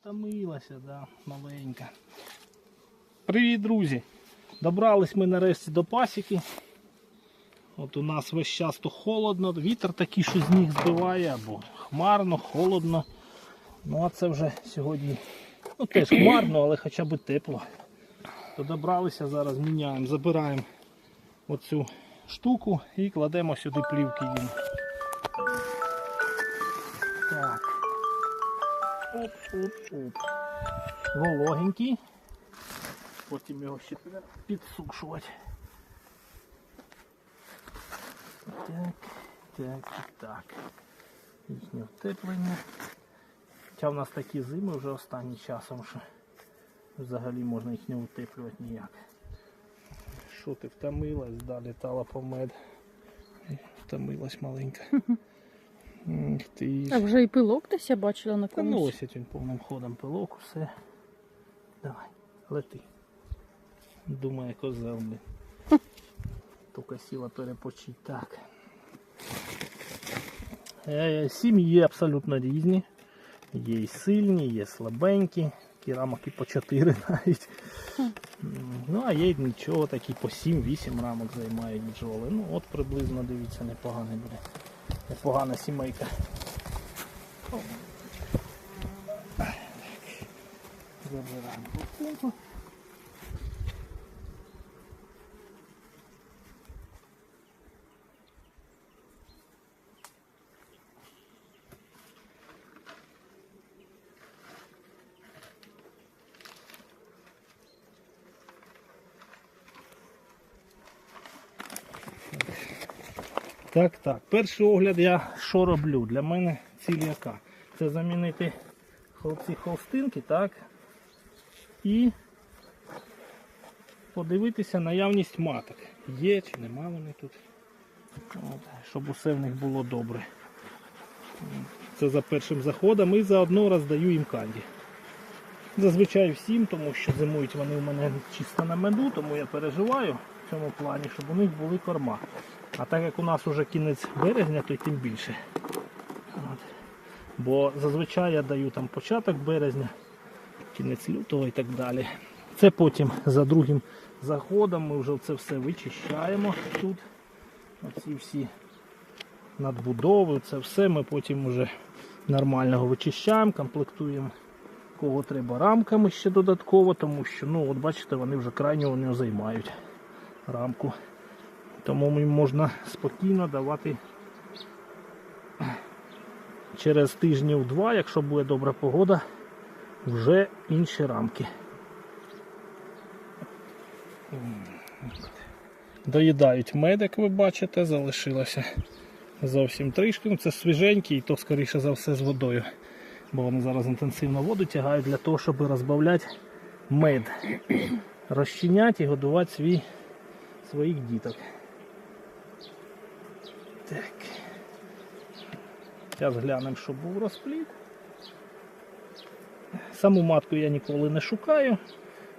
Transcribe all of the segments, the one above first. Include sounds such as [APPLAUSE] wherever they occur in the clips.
Втомилася, да, маленька. Привіт, друзі! Добрались ми нарешті до пасіки. От у нас весь час то холодно, вітер такий, що з ніг збиває, або хмарно, холодно. Ну а це вже сьогодні ну, теж хмарно, але хоча б тепло. То добралися, зараз міняємо, забираємо оцю штуку і кладемо сюди плівки їм. Оп-оп-оп. Вологенький. Потім його ще треба підсушувати. Так, так і так. Їхнє втеплення. Хоча в нас такі зими вже останнім часом, що взагалі можна їх не утеплювати ніяк. Що ти втомилась, да, літала по мед. Втомилась маленька. Ти. А вже і пилок десь я бачила на Та комусь. носять він повним ходом пилок, все. Давай, лети. Думає козел, блін. [LAUGHS] Тільки сіла перепочить. Так. Е, Сім'ї абсолютно різні. Є і сильні, є слабенькі, такі рамок і по 4 [LAUGHS] навіть. Ну, а є й нічого, такі по 7-8 рамок займають бджоли. Ну от приблизно дивіться, непоганий буде. Непогана сімейка. Забираємо Так, так. Перший огляд я що роблю? Для мене ціль яка? Це замінити ці холстинки, так? І подивитися наявність маток. Є чи нема вони тут. От, щоб усе в них було добре. Це за першим заходом і заодно роздаю їм канді. Зазвичай всім, тому що зимують вони у мене чисто на меду, тому я переживаю в цьому плані, щоб у них були корма. А так як у нас вже кінець березня, то тим більше. От. Бо зазвичай я даю там початок березня, кінець лютого і так далі. Це потім за другим заходом ми вже це все вичищаємо тут. Оці всі надбудови, це все ми потім вже нормального вичищаємо, комплектуємо кого треба рамками ще додатково, тому що, ну от бачите, вони вже крайнього не займають рамку. Тому можна спокійно давати через тижнів два, якщо буде добра погода, вже інші рамки. Доїдають мед, як ви бачите, залишилося зовсім трішки. Ну, Це свіженький, і то, скоріше за все, з водою. Бо вони зараз інтенсивно воду тягають для того, щоб розбавляти мед, розчиняти і годувати свій, своїх діток. Так. Зараз глянемо, щоб був розплід. Саму матку я ніколи не шукаю.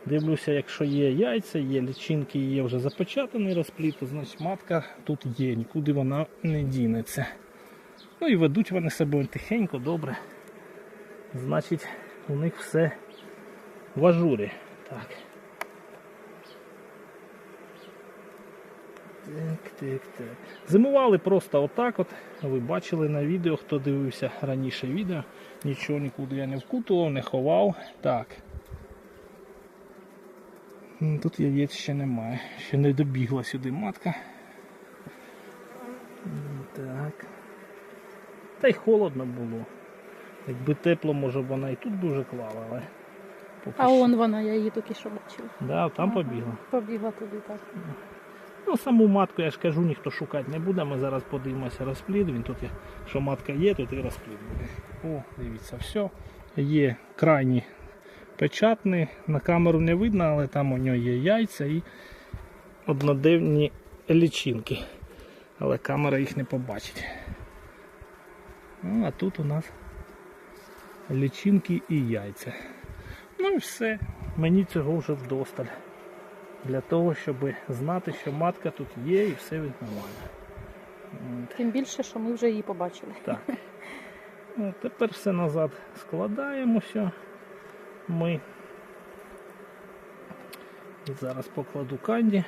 Дивлюся, якщо є яйця, є лічинки, є вже запечатаний розплід, то значить матка тут є, нікуди вона не дінеться. Ну і ведуть вони себе тихенько, добре. Значить, у них все в ажурі. Так. Так, так, так. Зимували просто отак от. Ви бачили на відео, хто дивився раніше відео. Нічого нікуди я не вкутував, не ховав. Так. Тут яєць ще немає. Ще не добігла сюди матка. Так. Та й холодно було. Якби тепло, може б вона і тут дуже клала, але. Поки А що- он вона, я її тільки що бачила. Да, там Ага. побігла. Побігла туди так. Ну, саму матку, я ж кажу, ніхто шукати не буде. Ми зараз подивимося розплід. Він тут, що матка є, тут і розплід буде. О, дивіться, все. Є крайні печатний. На камеру не видно, але там у нього є яйця і одноденні лічинки. Але камера їх не побачить. Ну, а тут у нас лічинки і яйця. Ну і все. Мені цього вже вдосталь для того, щоб знати, що матка тут є і все від нормально. Тим більше, що ми вже її побачили. Так. Ну, тепер все назад складаємо все. ми. Зараз покладу канді.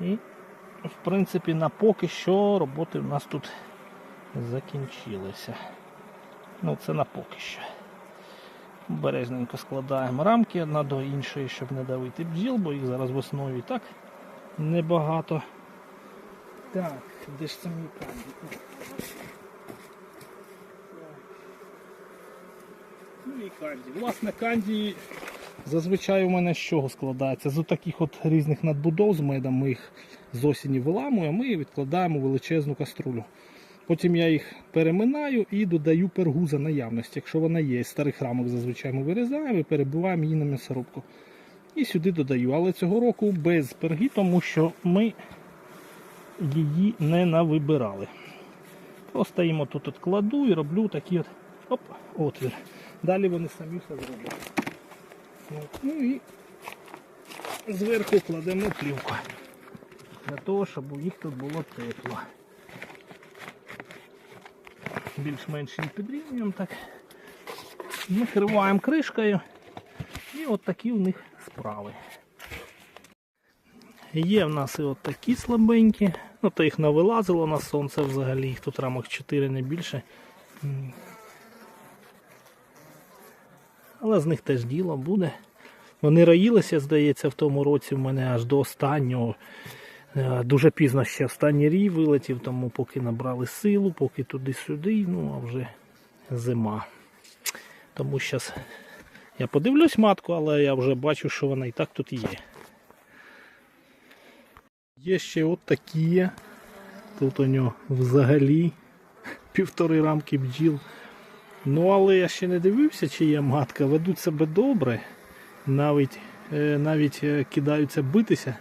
І, в принципі, на поки що роботи в нас тут закінчилися. Ну, це на поки що. Бережненько складаємо рамки одна до іншої, щоб не давити бджіл, бо їх зараз весною і так небагато. Так, де ж це мій канді? Ну і канді. Власне, канді зазвичай у мене з чого складається? З таких от різних надбудов з медом ми їх з осені виламуємо і відкладаємо величезну каструлю. Потім я їх переминаю і додаю пергу за наявності. Якщо вона є, з старих рамок зазвичай ми вирізаємо і перебиваємо її на м'ясорубку. І сюди додаю. Але цього року без перги, тому що ми її не навибирали. Просто їм отут от кладу і роблю такий от оп, отвір. Далі вони самі все зроблять. От. Ну і зверху кладемо плівку. Для того, щоб у їх тут було тепло. Більш-менш їм підрівнюємо так. Накриваємо кришкою. І от такі в них справи. Є в нас і от такі слабенькі. Ну, то їх навилазило на сонце взагалі, їх тут рамок 4 не більше. Але з них теж діло буде. Вони роїлися, здається, в тому році в мене аж до останнього. Е, Дуже пізно ще останній рій вилетів, тому поки набрали силу, поки туди-сюди, ну а вже зима. Тому зараз я подивлюсь матку, але я вже бачу, що вона і так тут є. Є ще от такі. Тут у нього взагалі півтори рамки бджіл. Ну, але я ще не дивився, чи є матка. Ведуть себе добре, навіть, е, навіть е, кидаються битися,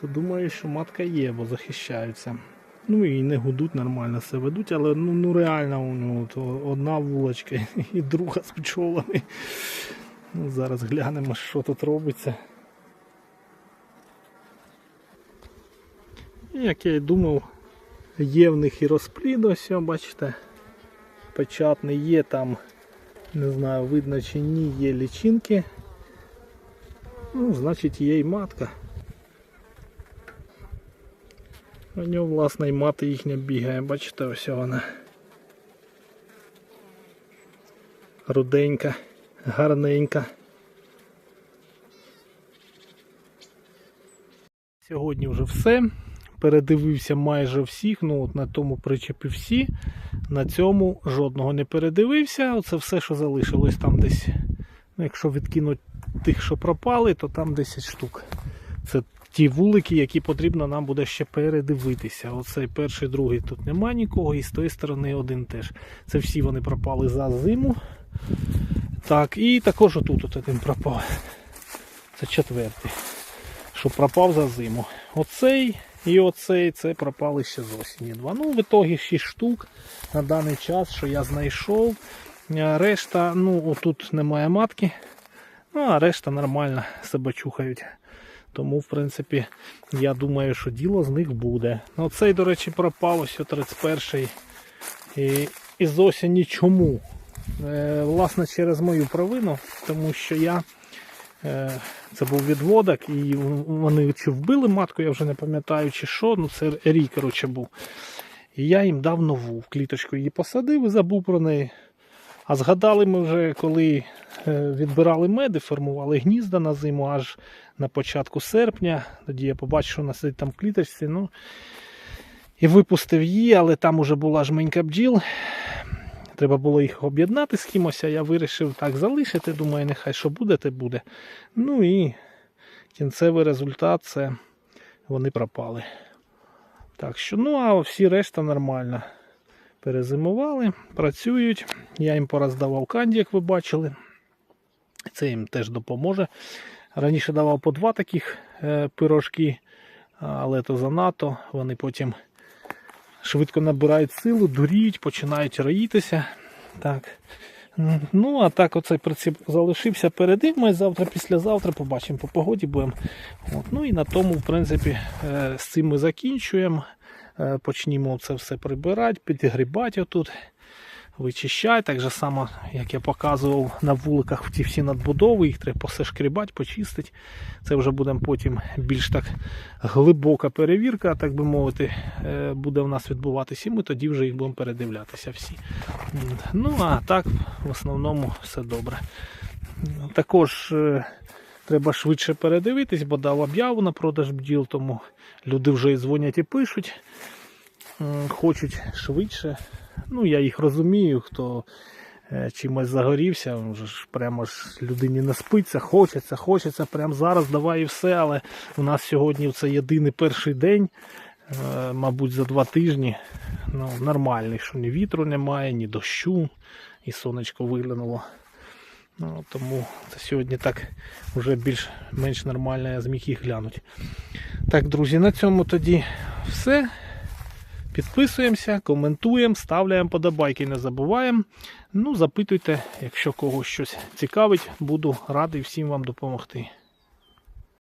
то думаю, що матка є, бо захищаються. Ну і не гудуть нормально все ведуть, але ну, ну реально у нього то одна вулочка [LAUGHS] і друга з пчолами. Ну, зараз глянемо, що тут робиться. Як я і думав, є в них і розплід, ось, бачите, печатний є там, не знаю, видно чи ні, є лічинки. Ну, значить є і матка. У нього, власне, і мати їхня бігає, бачите, ось вона. Руденька, гарненька. Сьогодні вже все. Передивився майже всіх. Ну от на тому причепі всі. На цьому жодного не передивився. Оце все, що залишилось там десь. Ну, якщо відкинути тих, що пропали, то там 10 штук. Це ті вулики, які потрібно нам буде ще передивитися. Оцей перший, другий тут нема нікого, і з тої сторони один теж. Це всі вони пропали за зиму. Так, і також отут от один пропав. Це четвертий. Що пропав за зиму. Оцей і оцей це пропали ще з осені. Два. Ну, в ітогі 6 штук на даний час, що я знайшов. Решта, ну, отут немає матки. Ну, а решта нормально себе чухають. Тому, в принципі, я думаю, що діло з них буде. Ну, цей, до речі, пропав ось 31-й. І, і з осені чому? Е, власне, через мою провину, тому що я. Е, Це був відводок, і вони чи вбили матку, я вже не пам'ятаю, чи що. Ну, це рій, коротше, був. І я їм дав нову. Кліточку її посадив і забув про неї. А згадали ми вже, коли е, відбирали меди, формували гнізда на зиму аж на початку серпня. Тоді я побачив, що вона сидить там в кліточці. Ну, і випустив її, але там уже була жменька бджіл. Треба було їх об'єднати з кимось, а я вирішив так залишити. Думаю, нехай що буде, те буде. Ну і кінцевий результат це вони пропали. Так що, ну а всі решта нормально. Перезимували, працюють. Я їм пороздавав канді, як ви бачили. Це їм теж допоможе. Раніше давав по два таких е, пирожки, але то занадто. Вони потім швидко набирають силу, дуріють, починають роїтися. Так. Ну, а так оцей прицип залишився перед. Ми завтра, післязавтра побачимо по погоді будемо. От. Ну і на тому, в принципі, е, з цим ми закінчуємо. Е, Почнімо це все прибирати, підгрібати отут. вичищай. Так же само, як я показував на вуликах ті всі надбудови, їх треба посешкрібати, почистити. Це вже буде потім більш так глибока перевірка, так би мовити, е, буде в нас відбуватися, і ми тоді вже їх будемо передивлятися всі. Ну а так, в основному все добре. Також е, треба швидше передивитись, бо дав об'яву на продаж бджіл, тому люди вже і дзвонять і пишуть. Хочуть швидше. Ну, я їх розумію, хто е, чимось загорівся, вже ж прямо ж людині не спиться, хочеться, хочеться, прямо зараз давай і все, але у нас сьогодні це єдиний перший день, е, мабуть, за два тижні. Ну, нормальний, що ні вітру немає, ні дощу, і сонечко виглянуло. Ну, тому сьогодні так вже більш-менш нормально я зміг їх глянути. Так, друзі, на цьому тоді все. Підписуємося, коментуємо, ставляємо подобайки, не забуваємо. Ну, запитуйте, якщо когось щось цікавить, буду радий всім вам допомогти.